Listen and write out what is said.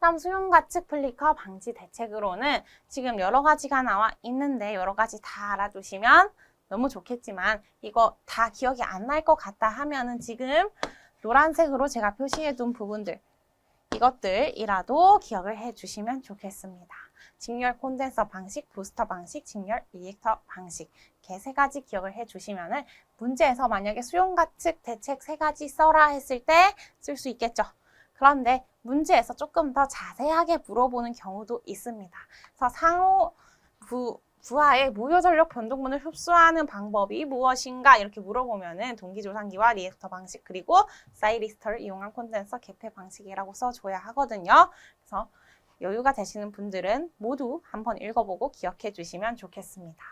다음 수용 가측 플리커 방지 대책으로는 지금 여러 가지가 나와 있는데 여러 가지 다 알아두시면 너무 좋겠지만 이거 다 기억이 안 날 것 같다 하면은 지금 노란색으로 제가 표시해 둔 부분들 이것들이라도 기억을 해 주시면 좋겠습니다. 직렬 콘덴서 방식, 부스터 방식, 직렬 리액터 방식 이렇게 세 가지 기억을 해 주시면 은 문제에서 만약에 수용가측 대책 세 가지 써라 했을 때 쓸 수 있겠죠. 그런데 문제에서 조금 더 자세하게 물어보는 경우도 있습니다. 그래서 상호 부 부하의 무효 전력 변동분을 흡수하는 방법이 무엇인가 이렇게 물어보면은 동기조상기와 리액터 방식 그리고 사이리스터를 이용한 콘덴서 개폐 방식이라고 써줘야 하거든요. 그래서 여유가 되시는 분들은 모두 한번 읽어보고 기억해 주시면 좋겠습니다.